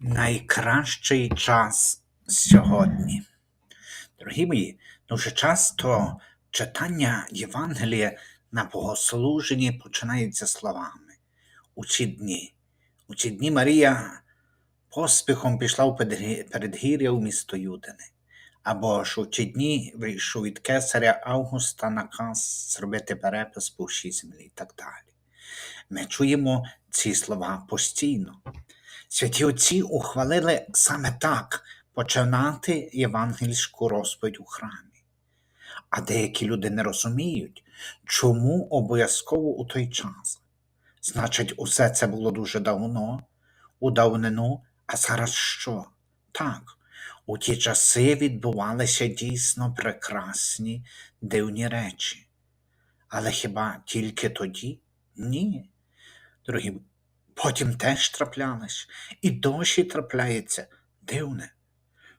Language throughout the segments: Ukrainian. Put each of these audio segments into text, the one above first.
найкращий час сьогодні. Дорогі мої, дуже часто читання Євангелія на богослуженні починається словами у ці дні. У ці дні Марія поспіхом пішла у передгір'я у місто Юдини. Або ж у ті дні вийшов від кесаря Августа наказ зробити перепис по всій землі і так далі. Ми чуємо ці слова постійно. Святі отці ухвалили саме так починати євангельську розповідь у храмі. А деякі люди не розуміють, чому обов'язково у той час. Значить, усе це було дуже давно, у давнину, а зараз що? Так, у ті часи відбувалися дійсно прекрасні дивні речі. Але хіба тільки тоді? Ні. Дорогі, потім теж траплялись, і досі трапляється дивне.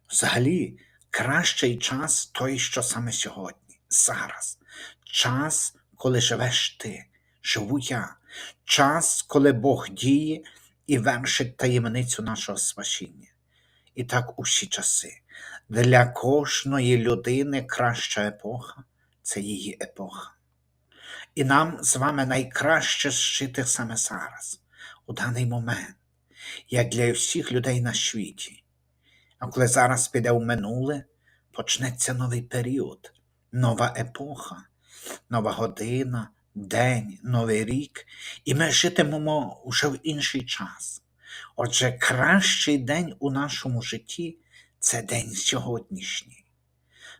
Взагалі, кращий час той, що саме сьогодні, зараз. Час, коли живеш ти, живу я, час, коли Бог діє і вершить таємницю нашого спасіння. І так усі часи. Для кожної людини краща епоха це її епоха. І нам з вами найкраще жити саме зараз, у даний момент, як для всіх людей на світі. А коли зараз піде в минуле, почнеться новий період, нова епоха, нова година, день, новий рік, і ми житимемо уже в інший час. Отже, кращий день у нашому житті це день сьогоднішній.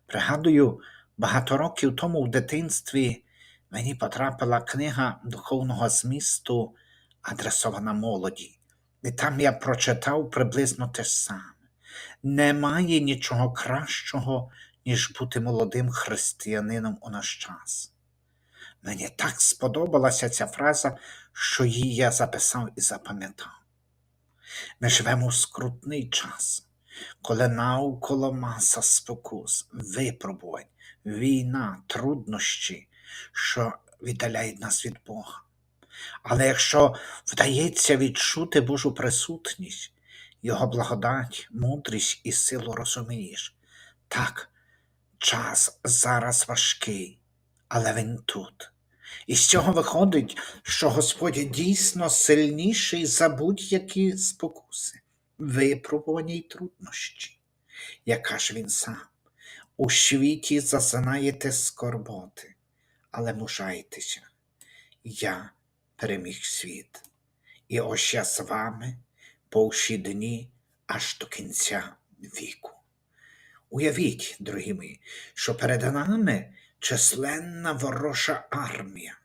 Пригадую, багато років тому в дитинстві мені потрапила книга духовного змісту, адресована молоді, і там я прочитав приблизно те саме. Немає нічого кращого, ніж бути молодим християнином у наш час. Мені так сподобалася ця фраза, що її я записав і запам'ятав. Ми живемо в скрутний час, коли навколо маса спокус, випробувань, війна, труднощі, що віддаляють нас від Бога. Але якщо вдається відчути Божу присутність, Його благодать, мудрість і силу розумієш, так, час зараз важкий, але він тут. І з цього виходить, що Господь дійсно сильніший за будь-які спокуси, випробування й труднощі. Як каже він сам, у світі зазнаєте скорботи, але мужайтеся, я переміг світ. І ось я з вами по всі дні аж до кінця віку. Уявіть, дорогі мої, що перед нами численна ворожа армія,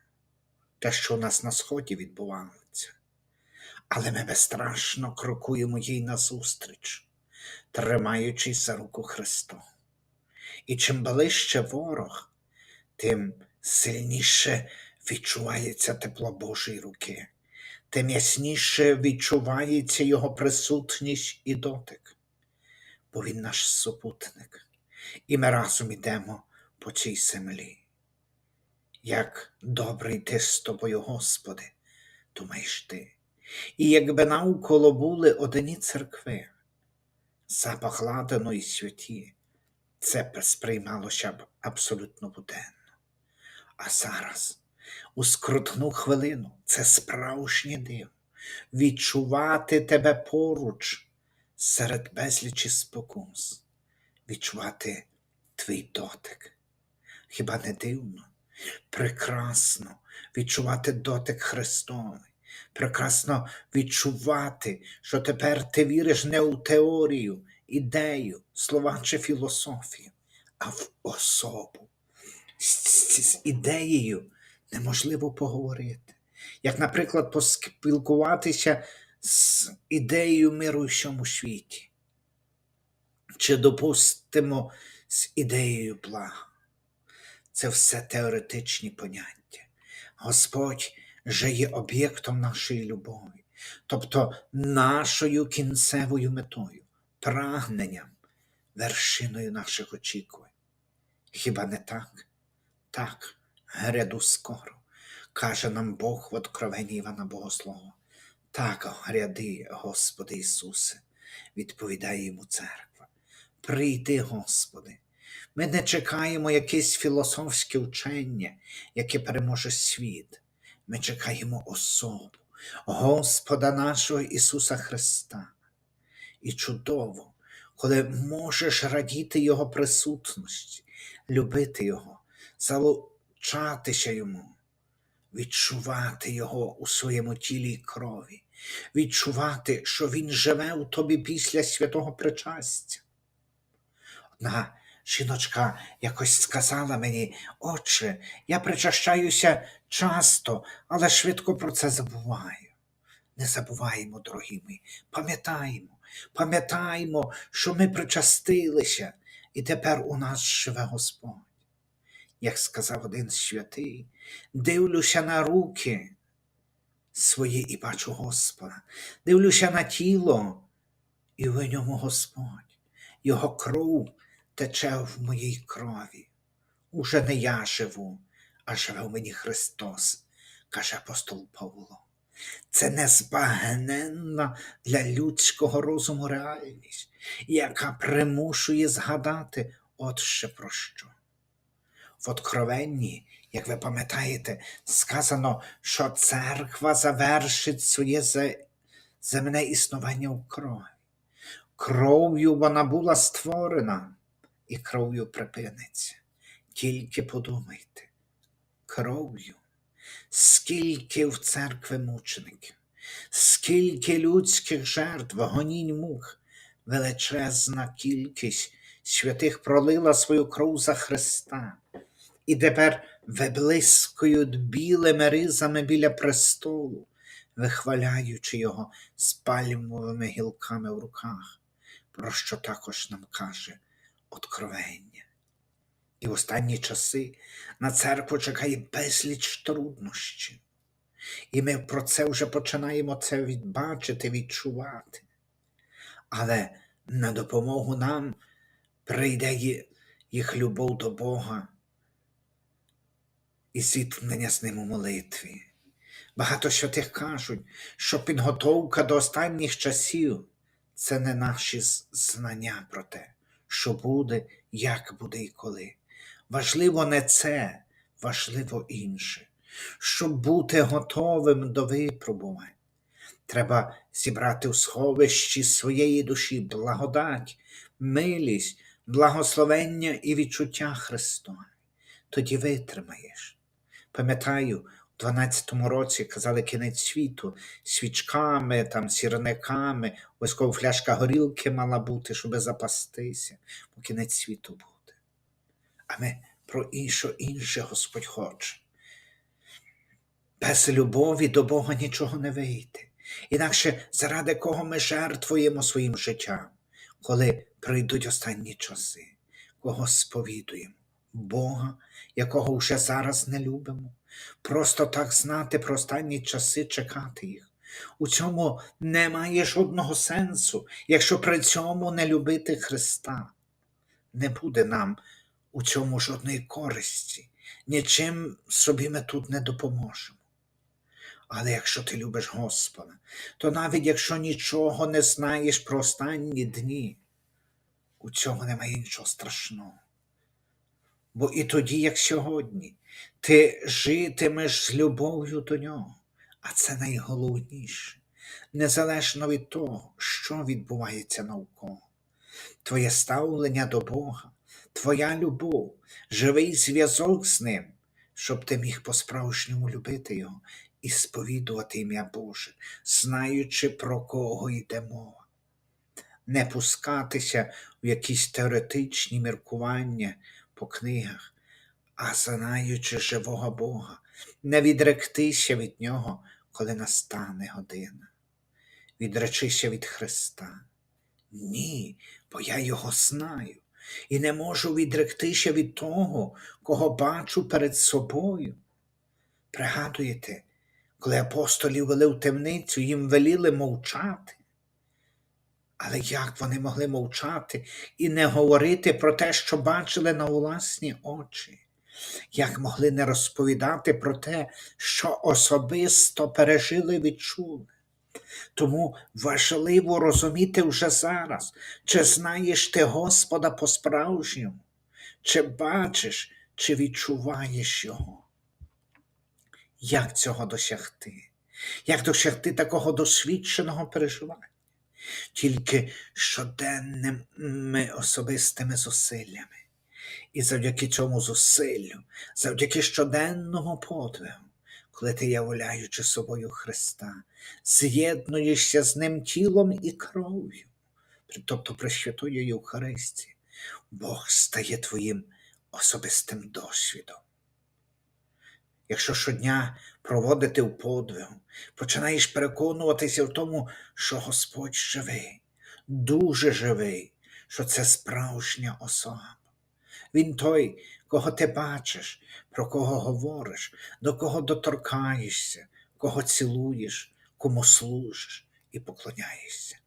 те, що у нас на сході відбувається. Але ми безстрашно крокуємо їй назустріч, тримаючись за руку Христу. І чим ближче ворог, тим сильніше відчувається тепло Божої руки, тим ясніше відчувається Його присутність і дотик, бо Він наш супутник, і ми разом ідемо по цій землі. Як добре йти з тобою, Господи, думаєш ти. І якби навколо були одні церкви, запах ладану і святі, це сприймалося б абсолютно буденно. А зараз, у скрутну хвилину, це справжнє диво відчувати тебе поруч серед безлічі спокус, відчувати твій дотик. Хіба не дивно? Прекрасно відчувати дотик Христовий, прекрасно відчувати, що тепер ти віриш не у теорію, ідею, слова чи філософію, а в особу. З, з, з ідеєю неможливо поговорити. Як, наприклад, поспілкуватися з ідеєю миру в всьому світі, чи допустимо з ідеєю блага. Це все теоретичні поняття. Господь же є об'єктом нашої любові, тобто нашою кінцевою метою, прагненням, вершиною наших очікувань. Хіба не так? Так, гряду скоро, каже нам Бог в Откровенні Івана Богослова. Так, ряди, Господи Ісусе, відповідає йому церква. Прийди, Господи. Ми не чекаємо якесь філософське вчення, яке переможе світ. Ми чекаємо особу Господа нашого Ісуса Христа. І чудово, коли можеш радіти Його присутності, любити Його, залучатися Йому, відчувати Його у своєму тілі і крові, відчувати, що Він живе у тобі після святого причастя. Одна жіночка якось сказала мені, отче, я причащаюся часто, але швидко про це забуваю. Не забуваємо, дорогі мої, пам'ятаємо, пам'ятаємо, що ми причастилися, і тепер у нас живе Господь. Як сказав один святий, дивлюся на руки свої і бачу Господа, дивлюся на тіло, і в ньому Господь. Його кров тече в моїй крові. Уже не я живу, а живе в мені Христос, каже апостол Павло. Це незбагненна для людського розуму реальність, яка примушує згадати от ще про що. В Откровенні, як ви пам'ятаєте, сказано, що церква завершить своє земне існування в крові. Кров'ю вона була створена, і кров'ю припиниться. Тільки подумайте, кров'ю. Скільки в церкви мучеників, скільки людських жертв, гонінь мук, величезна кількість святих пролила свою кров за Христа, і тепер виблискують білими ризами біля престолу, вихваляючи його з пальмовими гілками в руках, про що також нам каже Откровення. І в останні часи на церкву чекає безліч труднощів. І ми про це вже починаємо це відбачити, відчувати. Але на допомогу нам прийде їх любов до Бога і зіткнення з ним у молитві. Багато святих кажуть, що підготовка до останніх часів це не наші знання про те, що буде, як буде і коли. Важливо не це, важливо інше. Щоб бути готовим до випробувань, треба зібрати у сховищі своєї душі благодать, милість, благословення і відчуття Христове. Тоді витримаєш. Пам'ятаю, у 12-му році казали кінець світу свічками, там, сірниками, обов'язково фляжка горілки мала бути, щоб запастися, бо кінець світу буде. А ми про інше інше Господь хоче. Без любові до Бога нічого не вийде. Інакше заради кого ми жертвуємо своїм життям, коли прийдуть останні часи, кого сповідуємо, Бога, якого вже зараз не любимо. Просто так знати про останні часи, чекати їх. У цьому немає жодного сенсу, якщо при цьому не любити Христа. Не буде нам у цьому жодної користі, нічим собі ми тут не допоможемо. Але якщо ти любиш Господа, то навіть якщо нічого не знаєш про останні дні, у цьому немає нічого страшного. Бо і тоді, як сьогодні, ти житимеш з любов'ю до нього, а це найголовніше, незалежно від того, що відбувається навколо. Твоє ставлення до Бога, твоя любов, живий зв'язок з ним, щоб ти міг по-справжньому любити Його і сповідувати ім'я Боже, знаючи, про кого йде мова. Не пускатися в якісь теоретичні міркування по книгах, а знаючи живого Бога, не відректися від Нього, коли настане година. Відречися від Христа. Ні, бо я його знаю і не можу відректися від того, кого бачу перед собою. Пригадуєте, коли апостолів вели в темницю, їм веліли мовчати. Але як вони могли мовчати і не говорити про те, що бачили на власні очі? Як могли не розповідати про те, що особисто пережили відчули? Тому важливо розуміти вже зараз, чи знаєш ти Господа по-справжньому, чи бачиш, чи відчуваєш Його. Як цього досягти? Як досягти такого досвідченого переживання? Тільки щоденними особистими зусиллями. І завдяки цьому зусиллю, завдяки щоденному подвигу, коли ти, являючи собою Христа, з'єднуєшся з Ним тілом і кров'ю, тобто Пресвятою Євхаристії, Бог стає твоїм особистим досвідом. Якщо щодня проводити в подвигу, починаєш переконуватися в тому, що Господь живий, дуже живий, що це справжня особа. Він той, кого ти бачиш, про кого говориш, до кого доторкаєшся, кого цілуєш, кому служиш і поклоняєшся.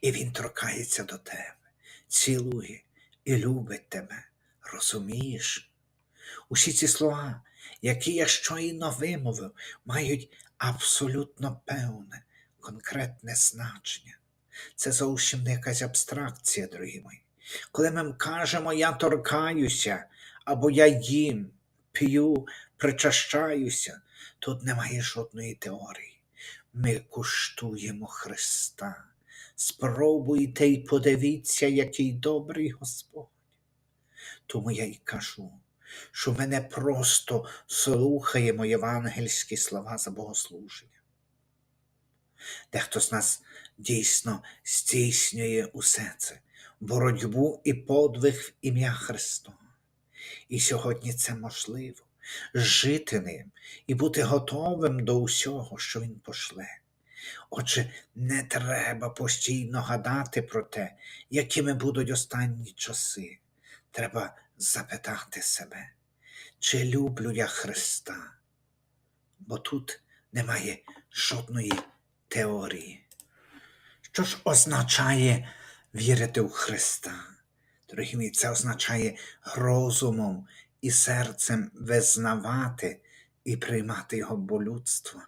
І він торкається до тебе, цілує і любить тебе. Розумієш? Усі ці слова, які я щойно вимовив, мають абсолютно певне, конкретне значення. Це зовсім не якась абстракція, дорогі мої. Коли ми кажемо я торкаюся, або я їм, п'ю, причащаюся, тут немає жодної теорії. Ми куштуємо Христа. Спробуйте й подивіться, який добрий Господь. Тому я й кажу, що ми не просто слухаємо євангельські слова за богослуження. Дехто з нас дійсно здійснює усе це, боротьбу і подвиг в ім'я Христова. І сьогодні це можливо жити ним і бути готовим до усього, що Він пошле. Отже, не треба постійно гадати про те, якими будуть останні часи. Треба запитати себе, чи люблю я Христа? Бо тут немає жодної теорії. Що ж означає вірити в Христа? Дорогі мої, це означає розумом і серцем визнавати і приймати Його болюдство,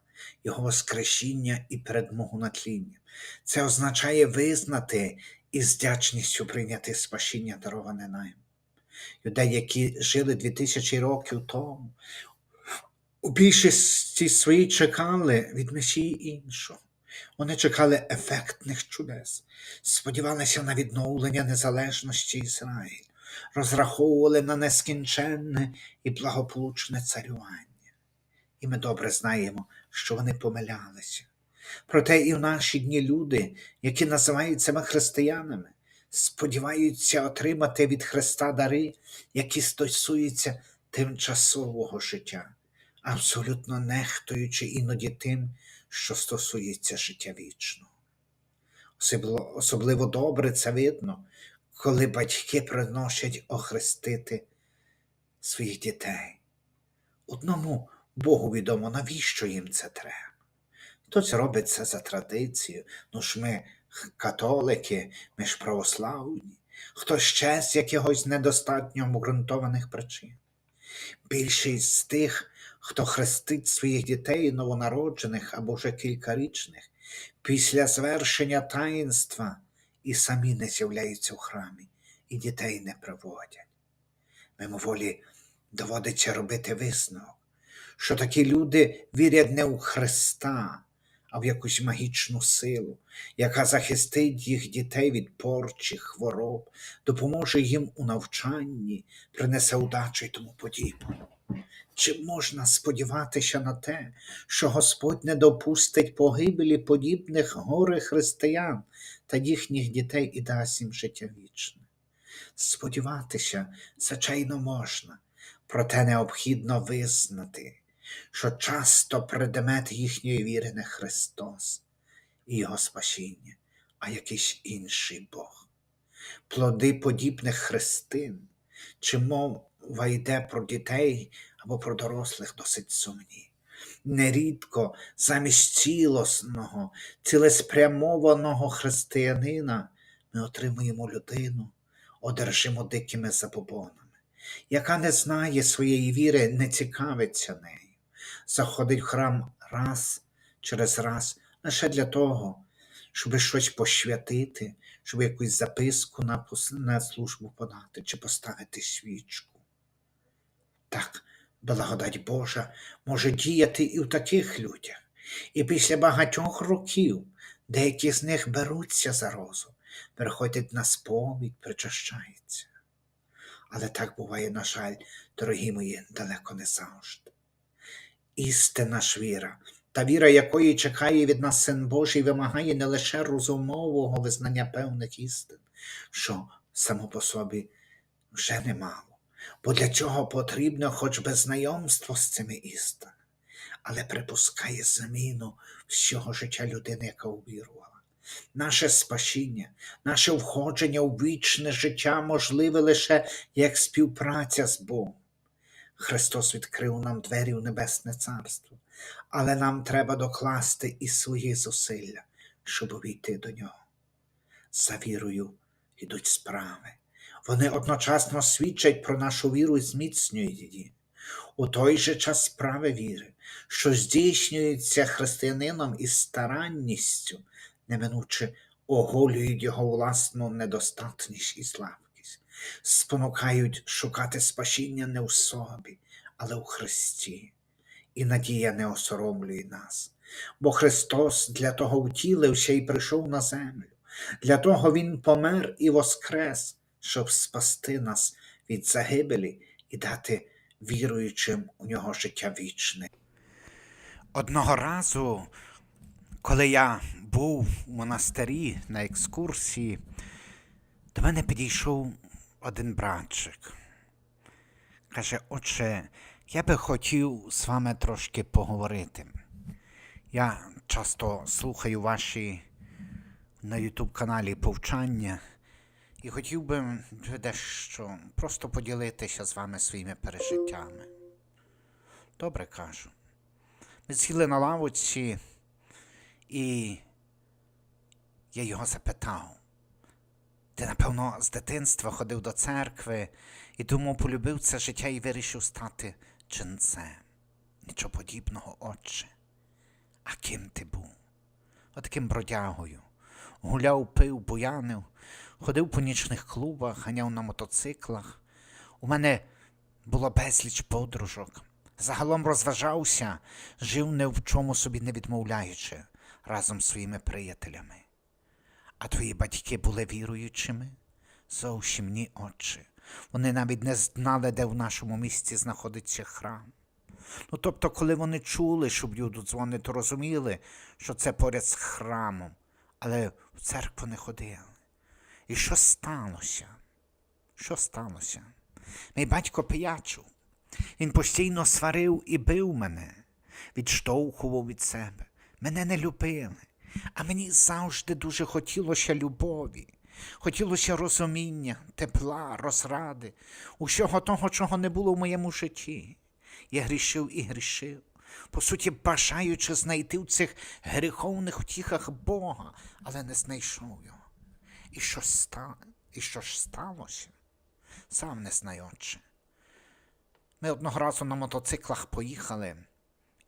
Його воскресіння і передмогу на тління. Це означає визнати і з вдячністю прийняти спасіння, дароване нам. Людей, які жили 2000 років тому, у більшості своїй чекали від Месії іншого. Вони чекали ефектних чудес, сподівалися на відновлення незалежності Ізраїлю, розраховували на нескінченне і благополучне царювання. І ми добре знаємо, що вони помилялися. Проте і в наші дні люди, які називають себе християнами, сподіваються отримати від Христа дари, які стосуються тимчасового життя, абсолютно нехтуючи іноді тим, що стосується життя вічного. Особливо, добре це видно, коли батьки приносять охрестити своїх дітей. Одному Богу відомо, навіщо їм це треба. Хтось робить це за традицією, ну ж ми католики, ми ж православні, хтось ще з якихось недостатньо обґрунтованих причин. Більшість з тих, хто хрестить своїх дітей новонароджених або вже кількарічних, після звершення таїнства і самі не з'являються в храмі, і дітей не приводять. Мимоволі доводиться робити висновок, що такі люди вірять не у Христа, а в якусь магічну силу, яка захистить їх дітей від порчі, хвороб, допоможе їм у навчанні, принесе удачу і тому подібне. Чи можна сподіватися на те, що Господь не допустить погибелі подібних горе християн та їхніх дітей і дасть їм життя вічне? Сподіватися, звичайно, можна, проте необхідно визнати, що часто предмет їхньої віри не Христос і Його спасіння, а якийсь інший Бог. Плоди подібних христин, чи мова йде про дітей або про дорослих досить сумні. Нерідко замість цілісного, цілеспрямованого християнина ми отримуємо людину, одержимо дикими забобонами, яка не знає своєї віри, не цікавиться нею, заходить в храм раз через раз лише для того, щоб щось посвятити, щоб якусь записку на, службу подати чи поставити свічку. Так, благодать Божа може діяти і в таких людях. І після багатьох років деякі з них беруться за розум, приходять на сповідь, причащаються. Але так буває, на жаль, дорогі мої, далеко не завжди. Істинна ж віра, та віра, якої чекає від нас Син Божий, вимагає не лише розумового визнання певних істин, що само по собі вже немало, бо для цього потрібно хоч би знайомство з цими істинами, але припускає заміну всього життя людини, яка увірувала. Наше спасіння, наше входження у вічне життя можливе лише як співпраця з Богом. Христос відкрив нам двері у Небесне Царство, але нам треба докласти і свої зусилля, щоб увійти до нього. За вірою йдуть справи. Вони одночасно свідчать про нашу віру і зміцнюють її. У той же час справи віри, що здійснюються християнином із старанністю, неминуче оголюють його власну недостатність і слабкість, спонукають шукати спасіння не в собі, але у Христі. І надія не осоромлює нас, бо Христос для того втілився і прийшов на землю. Для того Він помер і воскрес, щоб спасти нас від загибелі і дати віруючим у нього життя вічне. Одного разу, коли я був у монастирі на екскурсії, до мене підійшов один братчик. Каже, отче, я би хотів з вами трошки поговорити. Я часто слухаю ваші на YouTube каналі повчання і хотів би дещо просто поділитися з вами своїми пережиттями. Добре кажу. Ми сіли на лавочці, і я його запитав. Ти, напевно, з дитинства ходив до церкви і тому полюбив це життя і вирішив стати ченцем. Нічого подібного, отче. А ким ти був? Отаким бродягою. Гуляв, пив, буянив, ходив по нічних клубах, ганяв на мотоциклах. У мене було безліч подружок. Загалом розважався, жив ні в чому собі не відмовляючи разом з своїми приятелями. А твої батьки були віруючими? Зовсім ні, отче. Вони навіть не знали, де в нашому місті знаходиться храм. Ну, тобто, коли вони чули, що б'ють дзвони, то розуміли, що це поряд з храмом, але в церкву не ходили. І що сталося? Що сталося? Мій батько пиячив. Він постійно сварив і бив мене, відштовхував від себе. Мене не любили. А мені завжди дуже хотілося любові, хотілося розуміння, тепла, розради, усього того, чого не було в моєму житті. Я грішив і грішив, по суті, бажаючи знайти в цих гріховних втіхах Бога, але не знайшов його. І що, ста... і що ж сталося? Сам не знаю, отче. Ми одного разу на мотоциклах поїхали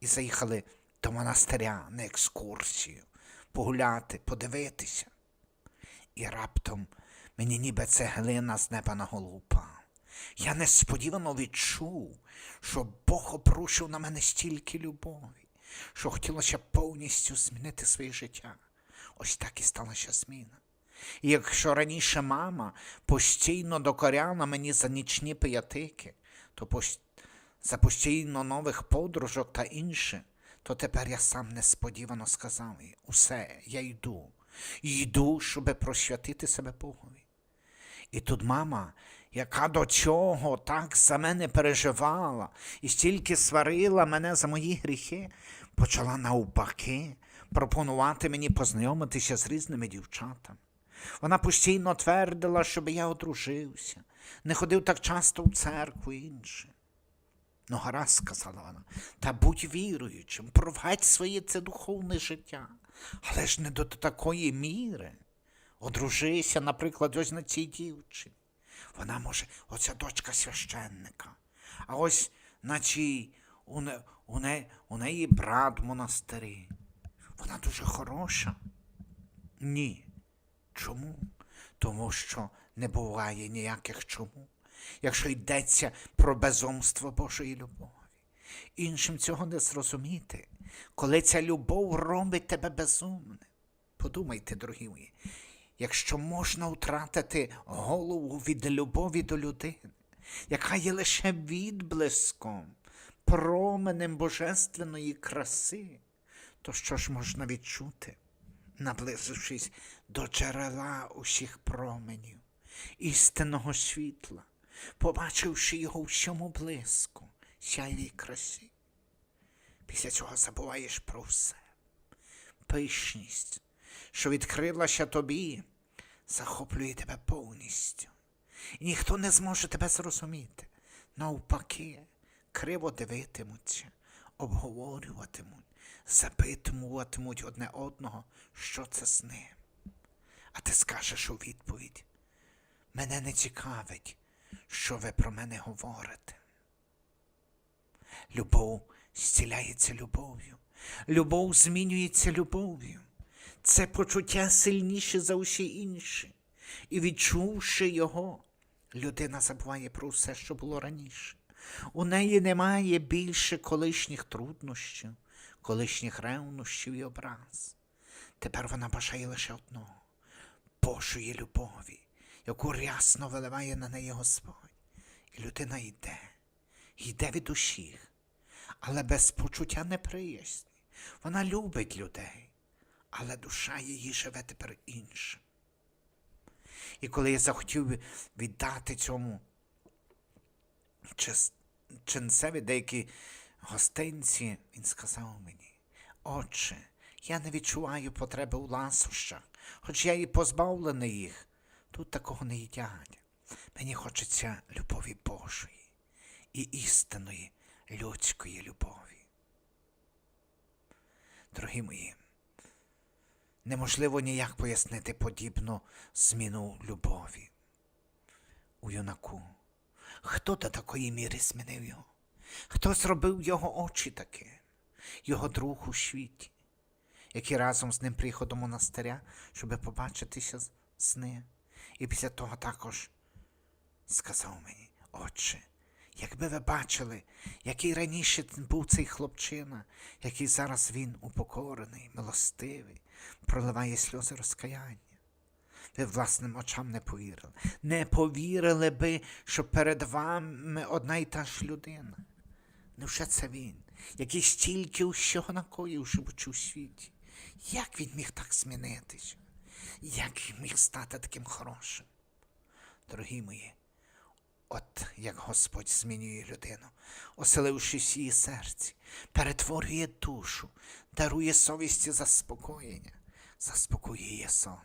і заїхали до монастиря на екскурсію, погуляти, подивитися. І раптом мені ніби цеглина з неба на голову упала. Я несподівано відчув, що Бог обрушив на мене стільки любові, що хотілося повністю змінити своє життя. Ось так і сталася зміна. І якщо раніше мама постійно докоряла мені за нічні пиятики, то за постійно нових подружок та інше, то тепер я сам несподівано сказав їй, усе, я йду, йду, щоби просвятити себе Богові. І тут мама, яка до цього так за мене переживала і стільки сварила мене за мої гріхи, почала навпаки пропонувати мені познайомитися з різними дівчатами. Вона постійно твердила, щоб я одружився, не ходив так часто в церкву інше. Ну, гаразд, сказала вона, та будь віруючим, провадь своє це духовне життя, але ж не до такої міри. Одружися, наприклад, ось на цій дівчині. Вона може, оця дочка священника, а ось на цій у, не, у, не, у неї брат в монастирі. вона дуже хороша. Ні. Чому? Тому що не буває ніяких чому, якщо йдеться про безумство Божої любові. Іншим цього не зрозуміти, коли ця любов робить тебе безумним. Подумайте, дорогі мої, якщо можна втратити голову від любові до людини, яка є лише відблиском, променем божественної краси, то що ж можна відчути, наблизившись до джерела усіх променів, істинного світла, побачивши його у всьому блиску, сяйвій красі. Після цього забуваєш про все. Пишність, що відкрилася тобі, захоплює тебе повністю. І ніхто не зможе тебе зрозуміти. Навпаки, криво дивитимуться, обговорюватимуть, запитуватимуть одне одного, що це з ним. А ти скажеш у відповідь: мене не цікавить, що ви про мене говорите. Любов зціляється любов'ю. Любов змінюється любов'ю. Це почуття сильніше за усі інші. І відчувши його, людина забуває про все, що було раніше. У неї немає більше колишніх труднощів, колишніх ревнощів і образ. Тепер вона бажає лише одного Божої любові, яку рясно виливає на неї Господь. І людина йде, йде від усіх, але без почуття неприязні. Вона любить людей, але душа її живе тепер інше. І коли я захотів віддати цьому ченцеві деякі гостинці, він сказав мені, Отче, я не відчуваю потреби у ласощах, хоч я і позбавлений їх. Тут такого не їдять. Мені хочеться любові Божої і істинної людської любові. Дорогі мої, неможливо ніяк пояснити подібну зміну любові у юнаку. Хто до такої міри змінив його? Хто зробив його очі такі, його друг у світі, який разом з ним приїхав до монастиря, щоб побачитися з ним. І після того також сказав мені, отче, якби ви бачили, який раніше був цей хлопчина, який зараз він упокорений, милостивий, проливає сльози розкаяння. Ви власним очам не повірили. Не повірили би, що перед вами одна й та ж людина. Невже це він, який стільки усього накоїв, живучи у світі? Як він міг так змінитися? Як міг стати таким хорошим? Дорогі мої, от як Господь змінює людину, оселившись її серці, перетворює душу, дарує совісті заспокоєння, заспокоює сон.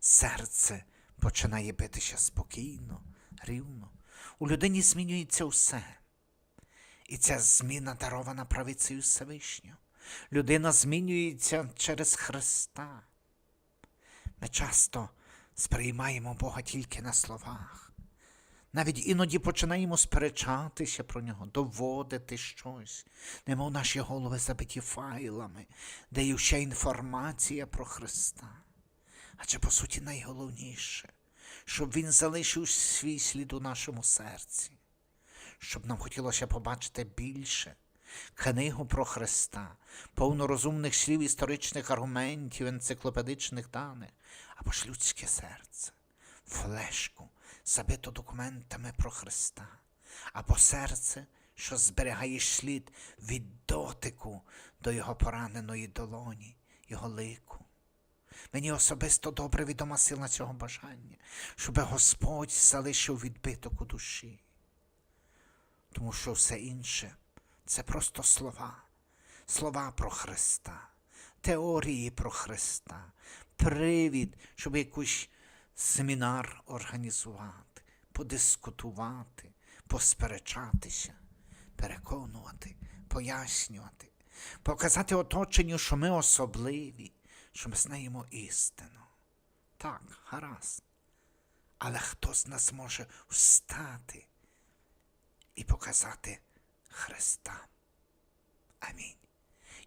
Серце починає битися спокійно, рівно. У людині змінюється все. І ця зміна дарована правицею Всевишнього. Людина змінюється через Христа. Ми часто сприймаємо Бога тільки на словах. Навіть іноді починаємо сперечатися про нього, доводити щось, немов наші голови забиті файлами, де є вся інформація про Христа. Адже по суті найголовніше, щоб він залишив свій слід у нашому серці, щоб нам хотілося побачити більше книгу про Христа, повну розумних слів, історичних аргументів, енциклопедичних даних, або ж людське серце, флешку, забито документами про Христа, або серце, що зберігає слід від дотику до його пораненої долоні, його лику. Мені особисто добре відома сила цього бажання, щоб Господь залишив відбиток у душі. Тому що все інше це просто слова, слова про Христа, теорії про Христа, привід, щоб якийсь семінар організувати, подискутувати, посперечатися, переконувати, пояснювати, показати оточенню, що ми особливі, що ми знаємо істину. Так, гаразд. Але хто з нас може встати і показати Христа? Амінь.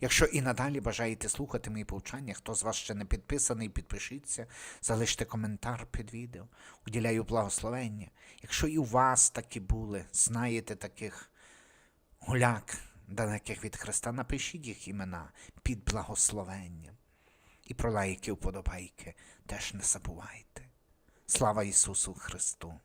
Якщо і надалі бажаєте слухати мої повчання, хто з вас ще не підписаний, підпишіться, залиште коментар під відео, уділяю благословення. Якщо і у вас такі були, знаєте таких гуляк, далеких від Христа, напишіть їх імена під благословенням. І про лайки, вподобайки теж не забувайте. Слава Ісусу Христу!